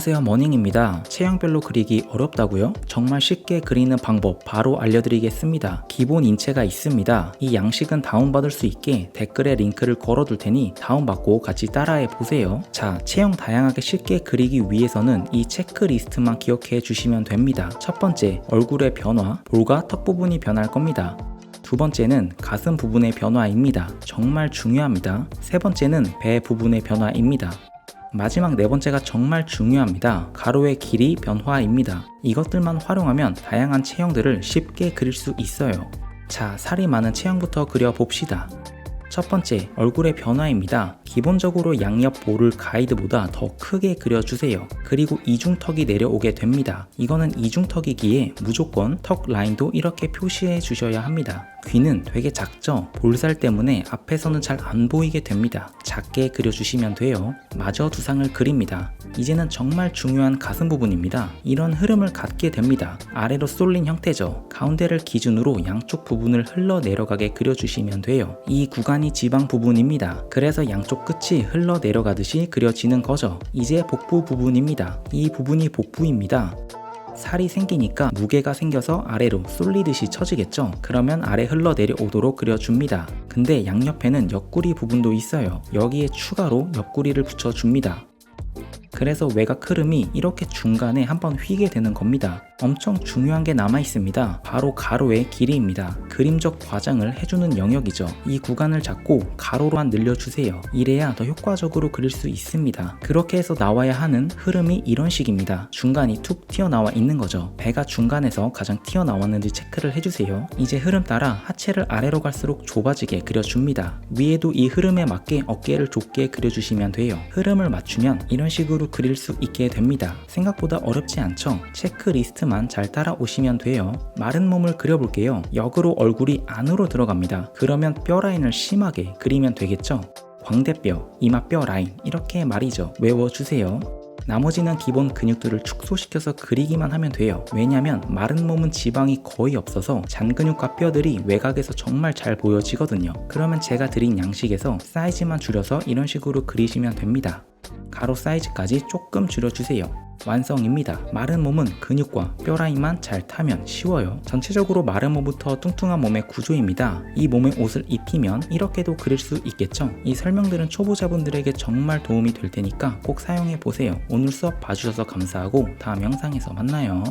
안녕하세요 머닝입니다. 체형별로 그리기 어렵다고요? 정말 쉽게 그리는 방법 바로 알려드리겠습니다. 기본 인체가 있습니다. 이 양식은 다운받을 수 있게 댓글에 링크를 걸어둘 테니 다운받고 같이 따라해 보세요. 자, 체형 다양하게 쉽게 그리기 위해서는 이 체크리스트만 기억해 주시면 됩니다. 첫 번째, 얼굴의 변화, 볼과 턱 부분이 변할 겁니다. 두 번째는 가슴 부분의 변화입니다. 정말 중요합니다. 세 번째는 배 부분의 변화입니다. 마지막 네 번째가 정말 중요합니다. 가로의 길이 변화입니다. 이것들만 활용하면 다양한 체형들을 쉽게 그릴 수 있어요. 자, 살이 많은 체형부터 그려봅시다. 첫 번째, 얼굴의 변화입니다. 기본적으로 양옆 볼을 가이드보다 더 크게 그려주세요. 그리고 이중턱이 내려오게 됩니다. 이거는 이중턱이기에 무조건 턱 라인도 이렇게 표시해 주셔야 합니다. 귀는 되게 작죠? 볼살 때문에 앞에서는 잘 안 보이게 됩니다. 작게 그려주시면 돼요. 마저 두상을 그립니다. 이제는 정말 중요한 가슴 부분입니다. 이런 흐름을 갖게 됩니다. 아래로 쏠린 형태죠. 가운데를 기준으로 양쪽 부분을 흘러 내려가게 그려주시면 돼요. 이 구간이 지방 부분입니다. 그래서 양쪽 끝이 흘러 내려가듯이 그려지는 거죠. 이제 복부 부분입니다. 이 부분이 복부입니다. 살이 생기니까 무게가 생겨서 아래로 쏠리듯이 처지겠죠? 그러면 아래 흘러 내려오도록 그려줍니다. 근데 양옆에는 옆구리 부분도 있어요. 여기에 추가로 옆구리를 붙여줍니다. 그래서 외곽 흐름이 이렇게 중간에 한번 휘게 되는 겁니다. 엄청 중요한 게 남아 있습니다. 바로 가로의 길이입니다. 그림적 과장을 해주는 영역이죠. 이 구간을 잡고 가로로만 늘려주세요. 이래야 더 효과적으로 그릴 수 있습니다. 그렇게 해서 나와야 하는 흐름이 이런 식입니다. 중간이 툭 튀어나와 있는 거죠. 배가 중간에서 가장 튀어나왔는지 체크를 해주세요. 이제 흐름 따라 하체를 아래로 갈수록 좁아지게 그려줍니다. 위에도 이 흐름에 맞게 어깨를 좁게 그려주시면 돼요. 흐름을 맞추면 이런 식으로 그릴 수 있게 됩니다. 생각보다 어렵지 않죠? 체크리스트만 잘 따라오시면 돼요. 마른 몸을 그려볼게요. 역으로 얼굴이 안으로 들어갑니다. 그러면 뼈 라인을 심하게 그리면 되겠죠? 광대뼈, 이마뼈 라인 이렇게 말이죠. 외워주세요. 나머지는 기본 근육들을 축소시켜서 그리기만 하면 돼요. 왜냐면 마른 몸은 지방이 거의 없어서 잔근육과 뼈들이 외곽에서 정말 잘 보여지거든요. 그러면 제가 드린 양식에서 사이즈만 줄여서 이런 식으로 그리시면 됩니다. 가로 사이즈까지 조금 줄여주세요. 완성입니다. 마른 몸은 근육과 뼈 라인만 잘 타면 쉬워요. 전체적으로 마른 몸부터 뚱뚱한 몸의 구조입니다. 이 몸에 옷을 입히면 이렇게도 그릴 수 있겠죠? 이 설명들은 초보자분들에게 정말 도움이 될 테니까 꼭 사용해 보세요. 오늘 수업 봐주셔서 감사하고 다음 영상에서 만나요.